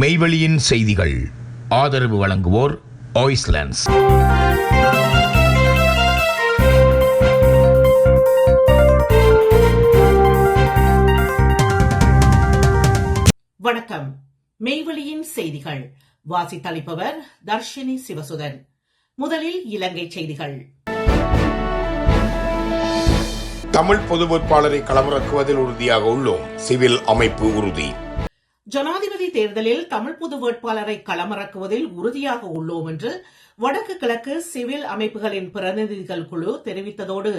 மெய்வெளியின் செய்திகள். ஆதரவு வழங்குவோர் ஆய்ஸ்லாண்ட்ஸ் வணக்கம். மெய்வெளியின் செய்திகள். வாசித்தளிப்பவர் தர்ஷினி சிவசுதன். முதலில் இலங்கை செய்திகள். தமிழ் பொது வேட்பாளரை களமிறக்குவதில் உறுதியாக உள்ளோம். சிவில் அமைப்பு உறுதி. ஜனாதிபதி தேர்தலில் தமிழ் பொது வேட்பாளரை களமிறக்குவதில் உறுதியாக உள்ளோம் என்று வடக்கு கிழக்கு சிவில் அமைப்புகளின் பிரதிநிதிகள் குழு தெரிவித்ததோடு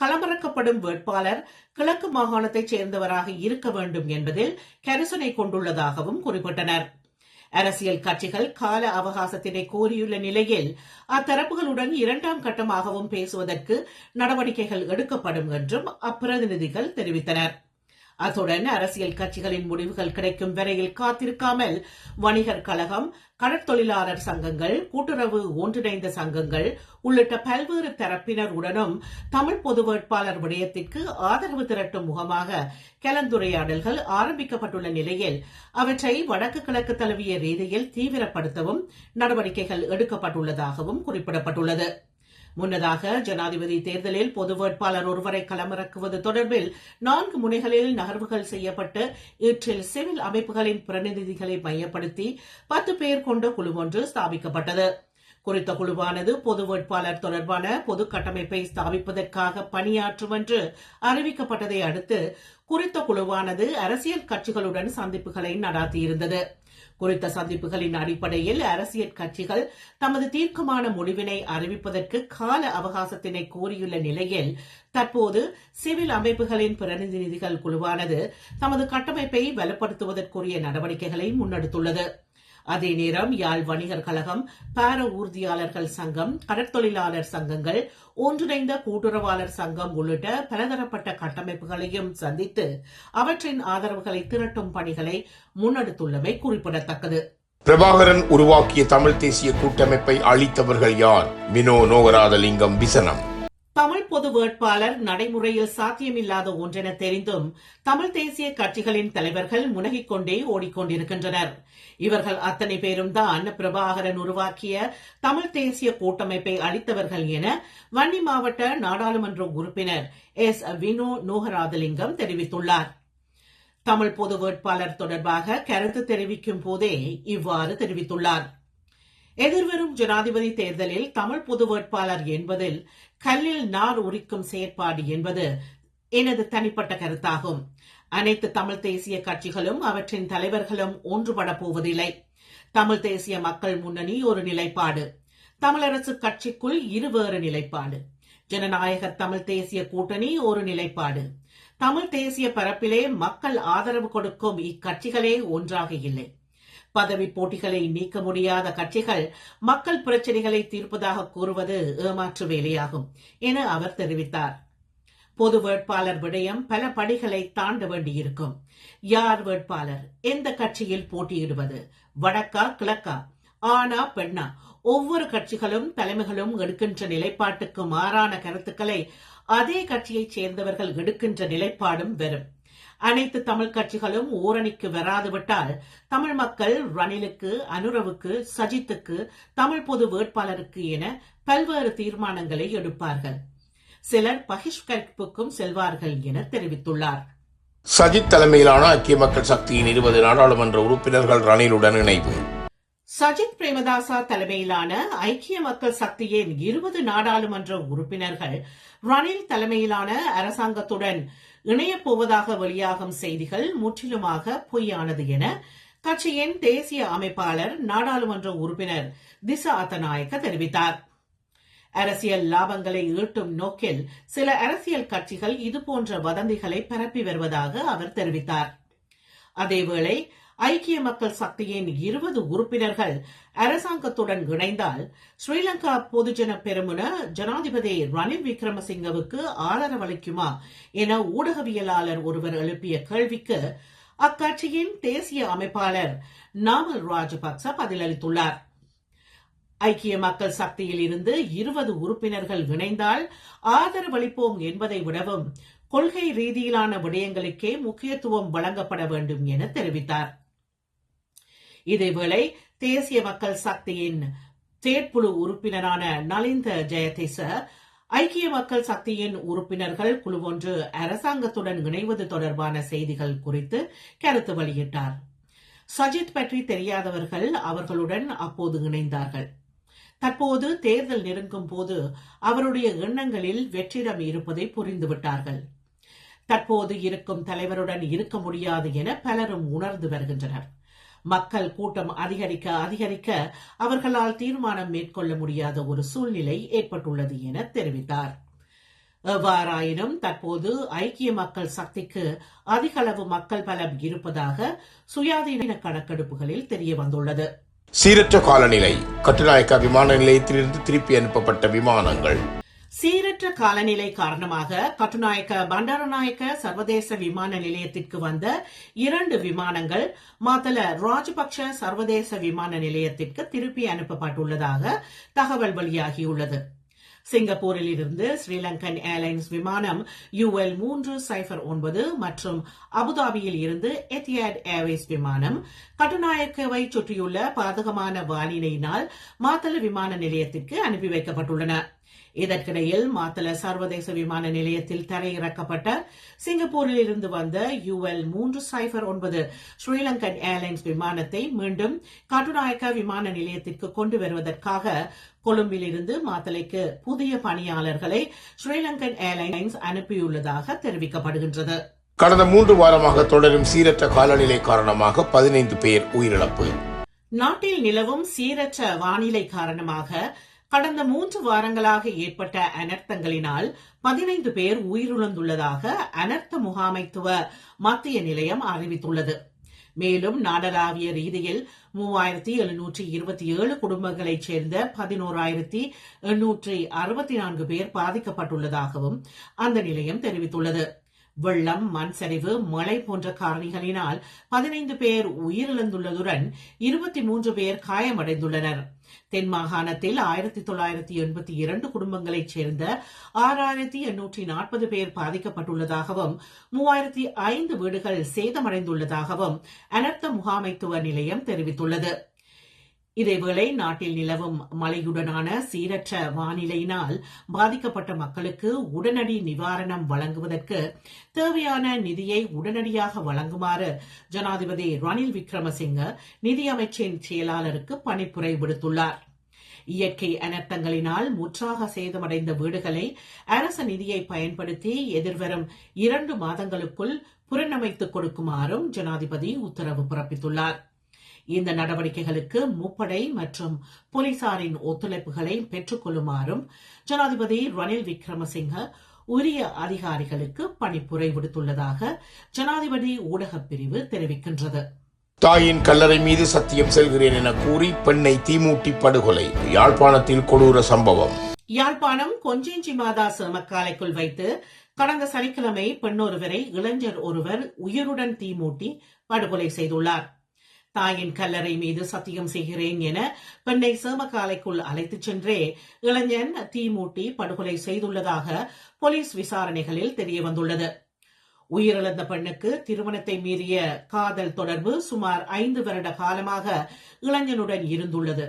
களமிறக்கப்படும் வேட்பாளர் கிழக்கு மாகாணத்தைச் சேர்ந்தவராக இருக்க வேண்டும் என்பதில் கரிசனை கொண்டுள்ளதாகவும் குறிப்பிட்டனர். அரசியல் கட்சிகள் கால அவகாசத்தினை கோரியுள்ள நிலையில் அத்தரப்புகளுடன் இரண்டாம் கட்டமாகவும் பேசுவதற்கு நடவடிக்கைகள் எடுக்கப்படும் என்றும் அப்பிரதிநிதிகள் தெரிவித்தனர். அத்துடன் அரசியல் கட்சிகளின் முடிவுகள் கிடைக்கும் வரையில் காத்திருக்காமல் வணிகர் கழகம் கடற்தொழிலாளர் சங்கங்கள் கூட்டுறவு ஒன்றிணைந்த சங்கங்கள் உள்ளிட்ட பல்வேறு தரப்பினருடனும் தமிழ் பொது வேட்பாளர் விடயத்திற்கு ஆதரவு திரட்டும் முகமாக கலந்துரையாடல்கள் ஆரம்பிக்கப்பட்டுள்ள நிலையில் அவற்றை வடக்கு கிழக்கு தழுவிய ரீதியில் தீவிரப்படுத்தவும் நடவடிக்கைகள் எடுக்கப்பட்டுள்ளதாகவும் குறிப்பிடப்பட்டுள்ளது. முன்னதாக ஜனாதிபதி தேர்தலில் பொது வேட்பாளர் ஒருவரை களமிறக்குவது தொடர்பில் நான்கு முனைகளில் நகர்வுகள் செய்யப்பட்டு இற்றில் சிவில் அமைப்புகளின் பிரதிநிதிகளை மையப்படுத்தி பத்து பேர் கொண்ட குழு ஒன்று ஸ்தாபிக்கப்பட்டது. குறித்த குழுவானது பொது வேட்பாளர் தொடர்பான பொது கட்டமைப்பை ஸ்தாபிப்பதற்காக பணியாற்றும் என்று அறிவிக்கப்பட்டதை அடுத்து குறித்த குழுவானது அரசியல் கட்சிகளுடன் சந்திப்புகளை நடாத்தியிருந்தது. குறித்த சந்திப்புகளின் அடிப்படையில் அரசியல் கட்சிகள் தமது தீர்க்கமான முடிவினை அறிவிப்பதற்கு கால அவகாசத்தினை கோரியுள்ள நிலையில் தற்போது சிவில் அமைப்புகளின் பிரதிநிதிகள் குழுவானது தமது கட்டமைப்பை வலுப்படுத்துவதற்குரிய நடவடிக்கைகளை முன்னெடுத்துள்ளது. அதே நேரம் யாழ் வணிகர் கழகம் பார ஊர்தியாளர்கள் சங்கம் கடற்தொழிலாளர் சங்கங்கள் ஒன்றிணைந்த கூட்டுறவாளர் சங்கம் உள்ளிட்ட பலதரப்பட்ட கட்டமைப்புகளையும் சந்தித்து அவற்றின் ஆதரவுகளை திரட்டும் பணிகளை முன்னெடுத்துள்ளமை குறிப்பிடத்தக்கது. பிரபாகரன் உருவாக்கிய தமிழ் தேசிய கூட்டமைப்பை அளித்தவர்கள் யார்? மினோ நோகராதலிங்கம் விசனம். தமிழ் பொது வேட்பாளர் நடைமுறையில் சாத்தியமில்லாத ஒன்றென தெரிந்தும் தமிழ் தேசிய கட்சிகளின் தலைவர்கள் முனகிக் கொண்டே ஓடிக்கொண்டிருக்கின்றனர். இவர்கள் அத்தனை பேரும் தான் பிரபாகரன் உருவாக்கிய தமிழ் தேசிய கூட்டமைப்பை அளித்தவர்கள் என வன்னி மாவட்ட நாடாளுமன்ற உறுப்பினர் எஸ். வினோ நோகராதலிங்கம் தெரிவித்துள்ளார். தமிழ் பொது வேட்பாளர் தொடர்பாக கருத்து தெரிவிக்கும் போதே இவ்வாறு தெரிவித்துள்ளார். எதிர்வரும் ஜனாதிபதி தேர்தலில் தமிழ் பொது வேட்பாளர் என்பதில் கல்லில் நார் உரிக்கும் செயற்பாடு என்பது எனது தனிப்பட்ட கருத்தாகும். அனைத்து தமிழ் தேசிய கட்சிகளும் அவற்றின் தலைவர்களும் ஒன்றுபட போவதில்லை. தமிழ் தேசிய மக்கள் முன்னணி ஒரு நிலைப்பாடு. தமிழரசு கட்சிக்குள் இருவேறு நிலைப்பாடு. ஜனநாயக தமிழ் தேசிய கூட்டணி ஒரு நிலைப்பாடு. தமிழ் தேசிய பரப்பிலே மக்கள் ஆதரவு கொடுக்கும் இக்கட்சிகளே ஒன்றாக இல்லை. பதவி போட்டிகளை நீக்க முடியாத கட்சிகள் மக்கள் பிரச்சனைகளை தீர்ப்பதாக கூறுவது ஏமாற்று வேலையாகும் என அவர் தெரிவித்தார். பொது வேட்பாளர் விடயம் பல படிகளை தாண்ட வேண்டியிருக்கும். யார் வேட்பாளர்? எந்த கட்சியில் போட்டியிடுவது? வடக்கா கிழக்கா? ஆனா பெண்ணா? ஒவ்வொரு கட்சிகளும் தலைமைகளும் எடுக்கின்ற நிலைப்பாட்டுக்கு மாறான கருத்துக்களை அதே கட்சியைச் சேர்ந்தவர்கள் எடுக்கின்ற நிலைப்பாடும் வெறும். அனைத்து தமிழ் கட்சிகளும் ஓரணிக்கு வராதுவிட்டால் தமிழ் மக்கள் ரணிலுக்கு அனுரவுக்கு சஜித்துக்கு தமிழ் பொது வேட்பாளருக்கு என பல்வேறு தீர்மானங்களை எடுப்பார்கள். சிலர் பகிஷ்கரிப்புக்கும் செல்வார்கள் என தெரிவித்துள்ளார். சஜித் தலைமையிலான ஐக்கிய மக்கள் சக்தியின் இருபது நாடாளுமன்ற உறுப்பினர்கள் ரணிலுடன் இணைவு. சஜித் பிரேமதாசா தலைமையிலான ஐக்கிய மக்கள் சக்தியின் இருபது நாடாளுமன்ற உறுப்பினர்கள் ரணில் தலைமையிலான அரசாங்கத்துடன் இணையப் போவதாக வெளியாகும் செய்திகள் முற்றிலுமாக பொய்யானது என கட்சியின் தேசிய அமைப்பாளர் நாடாளுமன்ற உறுப்பினர் திசா அத்தநாயக்க தெரிவித்தார். அரசியல் லாபங்களை ஈட்டும் நோக்கில் சில அரசியல் கட்சிகள் இதுபோன்ற வதந்திகளை பரப்பி வருவதாக அவர் தெரிவித்தார். அதேவேளை ஐக்கிய மக்கள் சக்தியின் இருபது உறுப்பினர்கள் அரசாங்கத்துடன் இணைந்தால் ஸ்ரீலங்கா பொதுஜன பெருமுன ஜனாதிபதி ரணில் விக்ரமசிங்கவுக்கு ஆதரவளிக்குமா என ஊடகவியலாளர் ஒருவர் எழுப்பிய கேள்விக்கு அக்கட்சியின் தேசிய அமைப்பாளர் நாமல் ராஜபக்ச பதிலளித்துள்ளார். ஐக்கிய மக்கள் சக்தியில் இருந்து இருபது உறுப்பினர்கள் இணைந்தால் ஆதரவளிப்போம் என்பதை விடவும் கொள்கை ரீதியிலான விடயங்களுக்கே முக்கியத்துவம் வழங்கப்பட வேண்டும் என தெரிவித்தார். இதேவேளை தேசிய மக்கள் சக்தியின் செயற்குழு உறுப்பினரான நலிந்த ஜெயதேச ஐக்கிய மக்கள் சக்தியின் உறுப்பினர்கள் குழுவொன்று அரசாங்கத்துடன் இணைவது தொடர்பான செய்திகள் குறித்து கருத்து வெளியிட்டார். சஜித் பற்றி தெரியாதவர்கள் அவர்களுடன் அப்போது இணைந்தார்கள். தற்போது தேர்தல் நெருங்கும் போது அவருடைய எண்ணங்களில் வெற்றிடம் இருப்பதை புரிந்துவிட்டார்கள். தற்போது இருக்கும் தலைவருடன் இருக்க முடியாது என பலரும் உணர்ந்து வருகின்றனர். மக்கள் கூட்டம் அதிகரிக்க அதிகரிக்க அவர்களால் தீர்மானம் மேற்கொள்ள முடியாத ஒரு சூழ்நிலை ஏற்பட்டுள்ளது என தெரிவித்தார். எவ்வாறாயினும் தற்போது ஐக்கிய மக்கள் சக்திக்கு அதிக அளவு மக்கள் பலம் இருப்பதாக சுயாதீன கணக்கெடுப்புகளில் தெரிய வந்துள்ளது. சீரற்ற காலநிலை கட்டுநாயக்கா விமான நிலையத்திலிருந்து திருப்பி அனுப்பப்பட்ட விமானங்கள் சீரற்ற காலநிலை காரணமாக கட்டுநாயக்க பண்டாரநாயக்க சர்வதேச விமான நிலையத்திற்கு வந்த இரண்டு விமானங்கள் மாத்தல ராஜபக்ஷ சர்வதேச விமான நிலையத்திற்கு திருப்பி அனுப்பப்பட்டுள்ளதாக தகவல் வெளியாகியுள்ளது. சிங்கப்பூரில் இருந்து ஸ்ரீலங்கன் ஏர்லைன்ஸ் விமானம் யுஎல் மூன்று சைபர் ஒன்பது மற்றும் அபுதாபியில் இருந்து எத்தியாட் ஏர்வேஸ் விமானம் கட்டுநாயக்கவை சுற்றியுள்ள பாதகமான வானிலையினால் மாத்தள விமான நிலையத்திற்கு அனுப்பி வைக்கப்பட்டுள்ளன. இதற்கிடையில் மாத்தள சர்வதேச விமான நிலையத்தில் தரையிறக்கப்பட்ட சிங்கப்பூரில் இருந்து வந்த யுஎல் மூன்று சைபர் ஒன்பது ஸ்ரீலங்கன் ஏர்லைன்ஸ் விமானத்தை மீண்டும் கட்டுநாயக்க விமான நிலையத்திற்கு கொண்டு வருவதற்காக கொழும்பில் இருந்து மாத்தளைக்கு புதிய பணியாளர்களை ஸ்ரீலங்கன் ஏர்லைன்ஸ் அனுப்பியுள்ளதாக தெரிவிக்கப்படுகின்றது. கடந்த மூன்று வாரமாக தொடரும் சீரற்ற காலநிலை காரணமாக பதினைந்து பேர் உயிரிழப்பு. நாட்டில் நிலவும் சீரற்ற வானிலை காரணமாக கடந்த மூன்று வாரங்களாக ஏற்பட்ட அனர்த்தங்களினால் பதினைந்து பேர் உயிரிழந்துள்ளதாக அனர்த்த முகாமைத்துவ மத்திய நிலையம் அறிவித்துள்ளது. மேலும் நாடளாவிய ரீதியில் மூவாயிரத்தி எழுநூற்றி இருபத்தி ஏழு குடும்பங்களைச் சேர்ந்த பதினோராயிரத்தி எண்ணூற்றி அறுபத்தி நான்கு பேர் பாதிக்கப்பட்டுள்ளதாகவும் அந்த நிலையம் தெரிவித்துள்ளது. வெள்ளம் மண் சரிவு மழை போன்ற காரணிகளினால் பதினைந்து பேர் உயிரிழந்துள்ளதுடன் இருபத்தி மூன்று பேர் காயமடைந்துள்ளனர். தென் மாகாணத்தில் ஆயிரத்தி தொள்ளாயிரத்தி எண்பத்தி இரண்டு குடும்பங்களைச் சேர்ந்த ஆறாயிரத்தி எண்ணூற்றி நாற்பது பேர் பாதிக்கப்பட்டுள்ளதாகவும் மூவாயிரத்தி ஐந்து வீடுகள் சேதமடைந்துள்ளதாகவும் அனர்த்த முகாமைத்துவ நிலையம் தெரிவித்துள்ளது. இதேவேளை நாட்டில் நிலவும் மழையுடனான சீரற்ற வானிலையினால் பாதிக்கப்பட்ட மக்களுக்கு உடனடி நிவாரணம் வழங்குவதற்கு தேவையான நிதியை உடனடியாக வழங்குமாறு ஜனாதிபதி ரணில் விக்ரமசிங்க நிதியமைச்சின் செயலாளருக்கு பணிப்புரை விடுத்துள்ளார். இயற்கை அனர்த்தங்களினால் முற்றாக சேதமடைந்த வீடுகளை அரச நிதியை பயன்படுத்தி எதிர்வரும் இரண்டு மாதங்களுக்குள் புனரமைத்துக் கொடுக்குமாறும் ஜனாதிபதி உத்தரவு பிறப்பித்துள்ளார். இந்த நடவடிக்கைகளுக்கு முப்படை மற்றும் போலீசாரின் ஒத்துழைப்புகளை பெற்றுக் கொள்ளுமாறும் ஜனாதிபதி ரணில் விக்ரமசிங்க உரிய அதிகாரிகளுக்கு பணிப்புரை விடுத்துள்ளதாக ஜனாதிபதி ஊடகப் பிரிவு தெரிவிக்கின்றது. தாயின் கல்லறை மீது சத்தியம் செல்கிறேன் என கூறி பெண்ணை தீமூட்டி படுகொலை. யாழ்ப்பாணத்தில் கொடூர சம்பவம். யாழ்ப்பாணம் கொஞ்சிஞ்சி மாதா சிரமக்காலைக்குள் வைத்து கடந்த சனிக்கிழமை பெண்ணொருவரை இளைஞர் ஒருவர் உயிருடன் தீமூட்டி படுகொலை செய்துள்ளார். தாயின் கல்லறை மீது சத்தியம் செய்கிறேன் என பெண்ணை சேமக்காலைக்குள் அழைத்துச் சென்றே இளைஞன் தீமூட்டி படுகொலை செய்துள்ளதாக போலீஸ் விசாரணைகளில் தெரியவந்துள்ளது. உயிரிழந்த பெண்ணுக்கு திருமணத்தை மீறிய காதல் தொடர்பு சுமார் ஐந்து வருட காலமாக இளைஞனுடன் இருந்துள்ளது.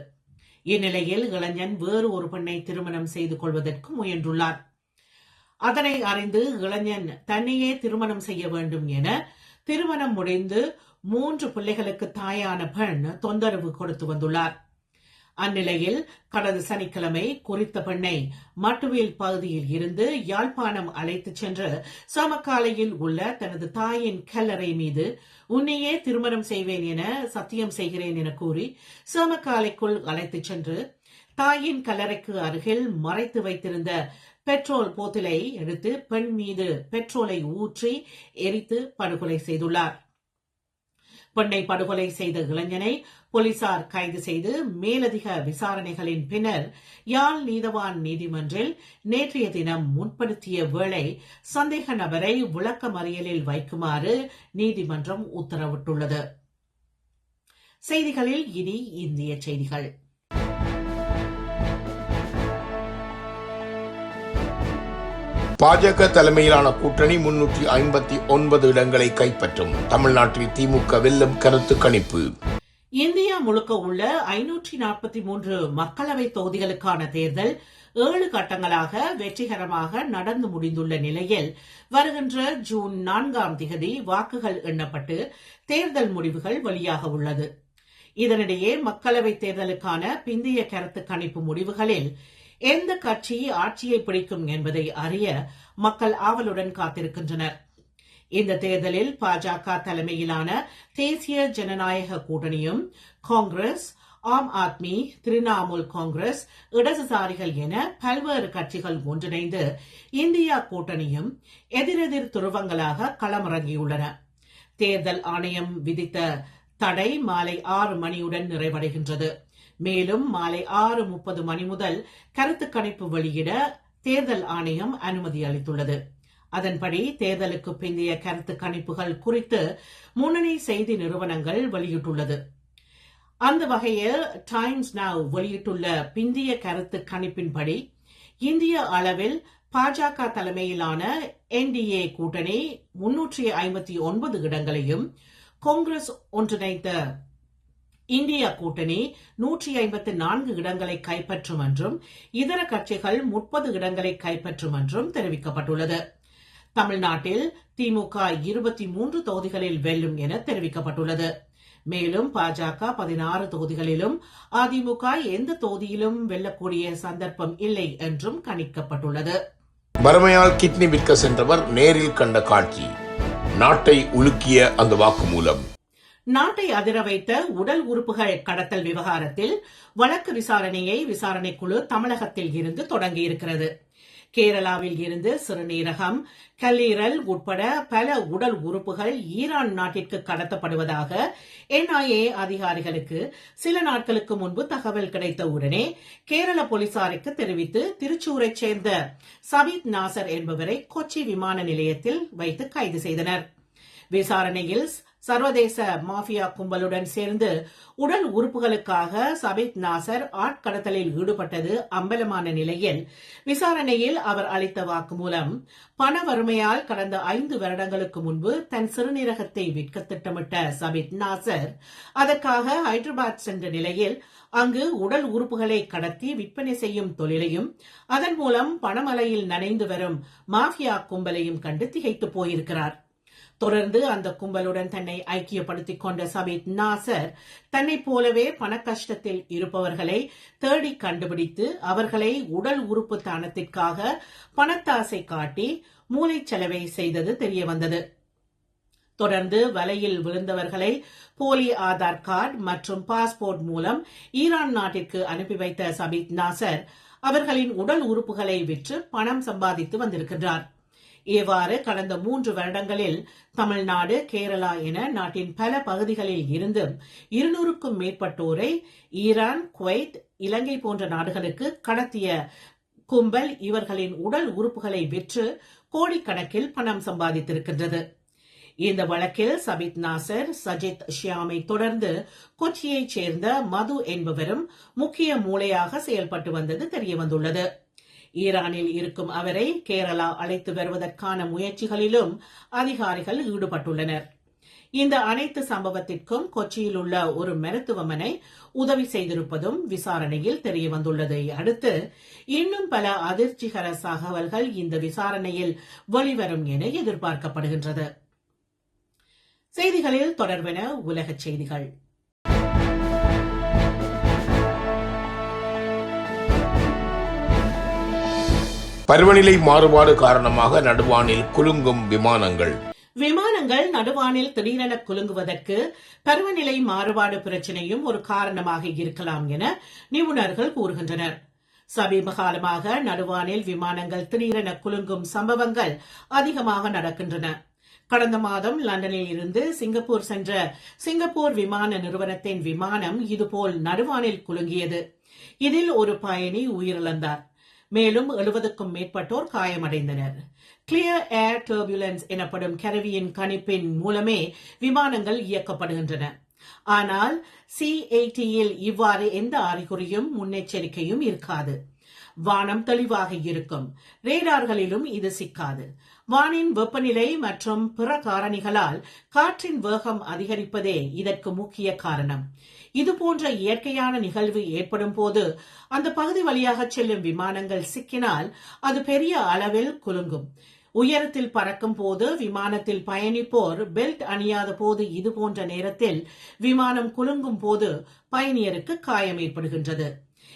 இந்நிலையில் இளைஞன் வேறு ஒரு பெண்ணை திருமணம் செய்து கொள்வதற்கு முயன்றுள்ளார் அதனை அறிந்து இளைஞன் தன்னையே திருமணம் செய்ய வேண்டும் என திருமணம் முடிந்து மூன்று பிள்ளைகளுக்கு தாயான பெண் தொந்தரவு கொடுத்து வந்துள்ளார். அந்நிலையில் கடந்த சனிக்கிழமை குறித்த பெண்ணை மட்டுவேல் பகுதியில் இருந்து யாழ்ப்பாணம் அழைத்துச் சென்று சமக்காலையில் உள்ள தனது தாயின் கல்லறை மீது உன்னையே திருமணம் செய்வேன் என சத்தியம் செய்கிறேன் என கூறி சமக்காலைக்குள் அழைத்துச் சென்று தாயின் கல்லறைக்கு அருகில் மறைத்து வைத்திருந்த பெட்ரோல் போத்திலை எடுத்து பெண் மீது பெட்ரோலை ஊற்றி எரித்து படுகொலை செய்துள்ளார். பெண்ணை படுகொலை செய்த இளைஞனை போலீசார் கைது செய்து மேலதிக விசாரணைகளின் பின்னர் யாழ் நீதவான் நீதிமன்றில் நேற்றைய தினம் முன்படுத்திய வேளை சந்தேக நபரை விளக்கமறியலில் வைக்குமாறு நீதிமன்றம் உத்தரவிட்டுள்ளது. செய்திகளில் இனி இந்திய செய்திகள். பாஜக தலைமையிலான கூட்டணி முன்னூற்றி ஐம்பத்தி ஒன்பது இடங்களை கைப்பற்றும். தமிழ்நாட்டில் திமுக வெல்லும் கருத்து கணிப்பு. இந்தியா முழுக்க உள்ள ஐநூற்றி நாற்பத்தி மூன்று மக்களவை தொகுதிகளுக்கான தேர்தல் ஏழு கட்டங்களாக வெற்றிகரமாக நடந்து முடிந்துள்ள நிலையில் வருகின்ற ஜூன் நான்காம் திகதி வாக்குகள் எண்ணப்பட்டு தேர்தல் முடிவுகள் வெளியாக உள்ளது. இதனிடையே மக்களவைத் தேர்தலுக்கான பிந்தைய கருத்து கணிப்பு முடிவுகளில் எந்த கட்சி ஆட்சியை பிடிக்கும் என்பதை அறிய மக்கள் ஆவலுடன் காத்திருக்கின்றனர். இந்த தேர்தலில் பாஜக தலைமையிலான தேசிய ஜனநாயக கூட்டணியும் காங்கிரஸ் ஆம் ஆத்மி திரிணாமுல் காங்கிரஸ் இடதுசாரிகள் என பல்வேறு கட்சிகள் ஒன்றிணைந்து இந்தியா கூட்டணியும் எதிரெதிர் துருவங்களாக களமிறங்கியுள்ளன. தேர்தல் ஆணையம் விதித்த தடை மாலை ஆறு மணியுடன் நிறைவடைகின்றது. மேலும் மாலை ஆறு முப்பது மணி முதல் கருத்து கணிப்பு வெளியிட தேர்தல் ஆணையம் அனுமதி அளித்துள்ளது. அதன்படி தேர்தலுக்கு பிந்தைய கருத்து கணிப்புகள் குறித்து முன்னணி செய்தி நிறுவனங்கள் வெளியிட்டுள்ளது. அந்த வகையில் டைம்ஸ் நவ் வெளியிட்டுள்ள பிந்திய கருத்து கணிப்பின்படி இந்திய அளவில் பாஜக தலைமையிலான என்டிஏ கூட்டணி முன்னூற்றி ஐம்பத்தி ஒன்பது இடங்களையும் காங்கிரஸ் ஒன்றிணைந்த இந்தியா கூட்டணி நூற்றி ஐம்பத்து நான்கு இடங்களை கைப்பற்றும் என்றும் இதர கட்சிகள் முப்பது இடங்களை கைப்பற்றும் என்றும் தெரிவிக்கப்பட்டுள்ளது. தமிழ்நாட்டில் திமுக இருபத்தி மூன்று தொகுதிகளில் வெல்லும் என தெரிவிக்கப்பட்டுள்ளது. மேலும் பாஜக பதினாறு தொகுதிகளிலும் அதிமுக எந்த தொகுதியிலும் வெல்லக்கூடிய சந்தர்ப்பம் இல்லை என்றும் கணிக்கப்பட்டுள்ளது. வறுமையால் கிட்னி விற்க சென்றவர் நேரில் கண்ட காட்சி. நாட்டை உலுக்கிய அந்த வாக்குமூலம். நாட்டை அதிர வைத்த உடல் உறுப்புகள் கடத்தல் விவகாரத்தில் வழக்கு விசாரணையை விசாரணைக்குழு தமிழகத்தில் இருந்து தொடங்கியிருக்கிறது. கேரளாவில் இருந்து சிறுநீரகம் கல்லீரல் உட்பட பல உடல் உறுப்புகள் ஈரான் நாட்டிற்கு கடத்தப்படுவதாக என்ஐஏ அதிகாரிகளுக்கு சில நாட்களுக்கு முன்பு தகவல் கிடைத்த உடனே கேரள போலீசாருக்கு தெரிவித்து திருச்சூரைச் சேர்ந்த சபீத் நாசர் என்பவரை கொச்சி விமான நிலையத்தில் வைத்து கைது செய்தனர். விசாரணையில் சர்வதேச மாஃபியா கும்பலுடன் சேர்ந்து உடல் உறுப்புகளுக்காக சபித் நாசர் ஆட்கடத்தலில் ஈடுபட்டது அம்பலமான நிலையில் விசாரணையில் அவர் அளித்த வாக்குமூலம் பண வறுமையால் கடந்த ஐந்து வருடங்களுக்கு முன்பு தன் சிறுநீரகத்தை விற்க திட்டமிட்ட சபித் நாசர் அதற்காக ஹைதராபாத் சென்ற நிலையில் அங்கு உடல் உறுப்புகளை கடத்தி விற்பனை செய்யும் தொழிலையும் அதன் மூலம் பணமலையில் நனைந்து வரும் மாஃபியா கும்பலையும் கண்டு திகைத்து போயிருக்கிறார். தொடர்ந்து அந்த கும்பலுடன் தன்னை ஐக்கியப்படுத்திக் கொண்ட சபீத் நாசர் தன்னைப் போலவே பண கஷ்டத்தில் இருப்பவர்களை தேடி கண்டுபிடித்து அவர்களை உடல் உறுப்பு தானத்திற்காக பணத்தாசை காட்டி மூளைச்சலவை செய்தது தெரியவந்தது. தொடர்ந்து வலையில் விழுந்தவர்களை போலி ஆதார் கார்டு மற்றும் பாஸ்போர்ட் மூலம் ஈரான் நாட்டிற்கு அனுப்பி வைத்த சபீத் நாசர் அவர்களின் உடல் உறுப்புகளை விற்று பணம் சம்பாதித்து வந்திருக்கின்றார். இவ்வாறு கடந்த மூன்று வருடங்களில் தமிழ்நாடு கேரளா என நாட்டின் பல பகுதிகளில் இருந்து இருநூறுக்கும் மேற்பட்டோரை ஈரான் குவைத் இலங்கை போன்ற நாடுகளுக்கு கடத்திய கும்பல் இவர்களின் உடல் உறுப்புகளை விற்று கோடிக்கணக்கில் பணம் சம்பாதித்திருக்கின்றது. இந்த வழக்கில் சபித் நாசர் சஜித் ஷியாமை தொடர்ந்து கொச்சியைச் சேர்ந்த மது என்பவரும் முக்கிய மூளையாக செயல்பட்டு வந்தது தெரியவந்துள்ளது. ஈரானில் இருக்கும் அவரை கேரளா அழைத்து வருவதற்கான முயற்சிகளிலும் அதிகாரிகள் ஈடுபட்டுள்ளனர். இந்த அனைத்து சம்பவத்திற்கும் கொச்சியில் உள்ள ஒரு மருத்துவமனை உதவி செய்திருப்பதும் விசாரணையில் தெரியவந்துள்ளதை அடுத்து இன்னும் பல அதிர்ச்சிகர தகவல்கள் இந்த விசாரணையில் வெளிவரும் என எதிர்பார்க்கப்படுகின்றது. செய்திகளில் தொடர்பென உலகச் செய்திகள். பருவநிலை மாறுபாடு காரணமாக நடுவானில் குலுங்கும் விமானங்கள். விமானங்கள் நடுவானில் திடீரென குலுங்குவதற்கு பருவநிலை மாறுபாடு பிரச்சனையும் ஒரு காரணமாக இருக்கலாம் என நிபுணர்கள் கூறுகின்றனர். சமீப காலமாக நடுவானில் விமானங்கள் திடீரென குலுங்கும் சம்பவங்கள் அதிகமாக நடக்கின்றன. கடந்த மாதம் லண்டனில் இருந்து சிங்கப்பூர் சென்ற சிங்கப்பூர் விமான நிறுவனத்தின் விமானம் இதுபோல் நடுவானில் குலுங்கியது. இதில் ஒரு பயணி உயிரிழந்தார். மேலும் எழுபதுக்கும் மேற்பட்டோர் காயமடைந்தனர். கிளியர் ஏர் டர்புலன்ஸ் எனப்படும் கருவியின் கணிப்பின் மூலமே விமானங்கள் இயக்கப்படுகின்றன. ஆனால் சி எயிட்டியில் இவ்வாறு எந்த அறிகுறியும் முன்னெச்சரிக்கையும் இருக்காது. வானம் தெளிவாக இருக்கும். ரேடார்களிலும் இது சிக்காது. வானின் வெப்பநிலை மற்றும் பிற காரணிகளால் காற்றின் வேகம் அதிகரிப்பதே இதற்கு முக்கிய காரணம். இது போன்ற இயற்கையான நிகழ்வு ஏற்படும் போது அந்த பகுதி வழியாக செல்லும் விமானங்கள் சிக்கினால் அது பெரிய அளவில் குலுங்கும். உயரத்தில் பறக்கும் போது விமானத்தில் பயணிப்போர் பெல்ட் அணியாத போது இதுபோன்ற நேரத்தில் விமானம் குலுங்கும் போது பயணியருக்கு காயம் ஏற்படுகின்றது.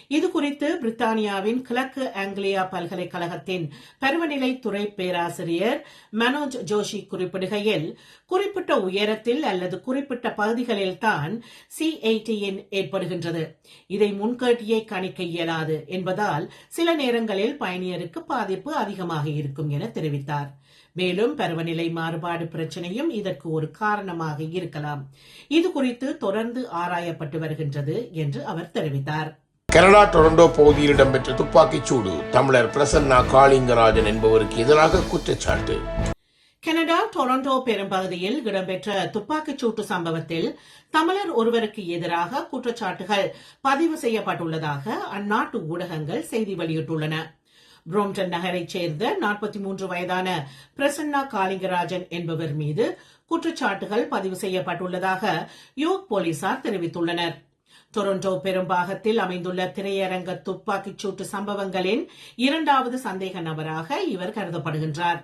இது குறித்து பிரித்தானியாவின் கிழக்கு ஆங்கிலியா பல்கலைக்கழகத்தின் பருவநிலை துறை பேராசிரியர் மனோஜ் ஜோஷி குறிப்பிடுகையில் குறிப்பிட்ட உயரத்தில் அல்லது குறிப்பிட்ட பகுதிகளில் தான் சிஐடிஎன் ஏற்படுகின்றது. இதை முன்கூட்டியே கணிக்க இயலாது என்பதால் சில நேரங்களில் பயணியருக்கு பாதிப்பு அதிகமாக இருக்கும் என தெரிவித்தார். மேலும் பருவநிலை மாறுபாடு பிரச்சனையும் இதற்கு ஒரு காரணமாக இருக்கலாம். இது குறித்து தொடர்ந்து ஆராயப்பட்டு வருகின்றது என்று அவர் தெரிவித்தார். கனடா டொரண்டோ பகுதியில் இடம்பெற்ற துப்பாக்கிச் சூடு. தமிழர் பிரசன்னா காளிங்கராஜன் என்பவருக்கு எதிராக குற்றச்சாட்டு. கனடா டொரண்டோ பெரும்பகுதியில் இடம்பெற்ற துப்பாக்கிச் சூட்டு சம்பவத்தில் தமிழர் ஒருவருக்கு எதிராக குற்றச்சாட்டுகள் பதிவு செய்யப்பட்டுள்ளதாக அந்நாட்டு ஊடகங்கள் செய்தி வெளியிட்டுள்ளன. புரோம்டன் நகரைச் சேர்ந்த நாற்பத்தி மூன்று வயதான பிரசன்னா காளிங்கராஜன் என்பவர் மீது குற்றச்சாட்டுகள் பதிவு செய்யப்பட்டுள்ளதாக யோக் போலீசார் தெரிவித்துள்ளனர். டொரண்டோ பெரும்பாகத்தில் அமைந்துள்ள திரையரங்க துப்பாக்கிச் சூட்டு சம்பவங்களின் இரண்டாவது சந்தேக நபராக இவர் கருதப்படுகின்றார்.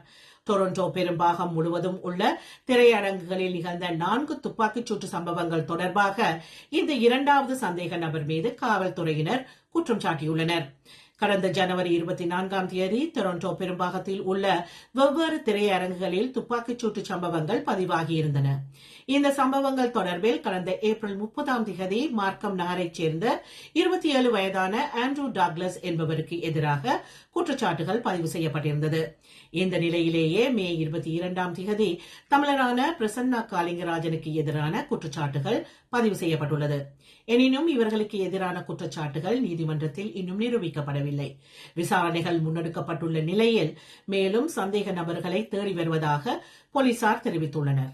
டொரண்டோ பெரும்பாகம் முழுவதும் உள்ள திரையரங்குகளில் நிகழ்ந்த நான்கு துப்பாக்கிச் சூட்டு சம்பவங்கள் தொடர்பாக இந்த இரண்டாவது சந்தேக நபர் மீது காவல்துறையினர் குற்றம் சாட்டியுள்ளனர். கடந்த ஜனவரி இருபத்தி நான்காம் தேதி டொரண்டோ பெரும்பாகத்தில் உள்ள வெவ்வேறு திரையரங்குகளில் துப்பாக்கிச் சூட்டு சம்பவங்கள் பதிவாகியிருந்தன. இந்த சம்பவங்கள் தொடர்பில் கடந்த ஏப்ரல் முப்பதாம் திகதி மார்க்கம் நகரைச் சேர்ந்த இருபத்தி ஏழு வயதான ஆண்ட்ரூ டாக்லஸ் என்பவருக்கு எதிராக குற்றச்சாட்டுகள் பதிவு செய்யப்பட்டிருந்தது. இந்த நிலையிலேயே மே இருபத்தி இரண்டாம் திகதி தமிழரான பிரசன்னா காளிங்கராஜனுக்கு எதிரான குற்றச்சாட்டுகள் பதிவு செய்யப்பட்டுள்ளது. எனினும் இவர்களுக்கு எதிரான குற்றச்சாட்டுகள் நீதிமன்றத்தில் இன்னும் நிரூபிக்கப்படவில்லை. விசாரணைகள் முன்னெடுக்கப்பட்டுள்ள நிலையில் மேலும் சந்தேக நபர்களை தேடி வருவதாக போலீசார் தெரிவித்துள்ளனர்.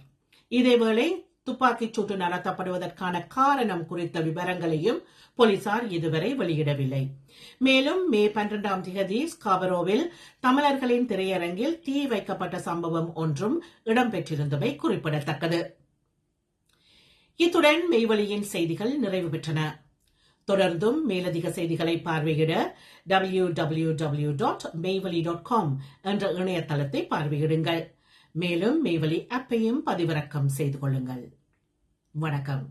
இதேவேளை துப்பாக்கிச் சூட்டு நடத்தப்படுவதற்கான காரணம் குறித்த விவரங்களையும் போலீசார் இதுவரை வெளியிடவில்லை. மேலும் மே பன்னிரண்டாம் தேதி ஸ்காபரோவில் தமிழர்களின் திரையரங்கில் தீ வைக்கப்பட்ட சம்பவம் ஒன்றும் இடம்பெற்றிருந்தமை குறிப்பிடத்தக்கது. இத்துடன் மெய்வழியின் செய்திகள் நிறைவு பெற்றன. தொடர்ந்தும் மேலதிக செய்திகளை பார்வையிட W W W dot Meivazhi dot com என்ற இணையதளத்தை பார்வையிடுங்கள். மேலும் மேவலி ஆப்பையும் பதிவிறக்கம் செய்து கொள்ளுங்கள். வணக்கம்.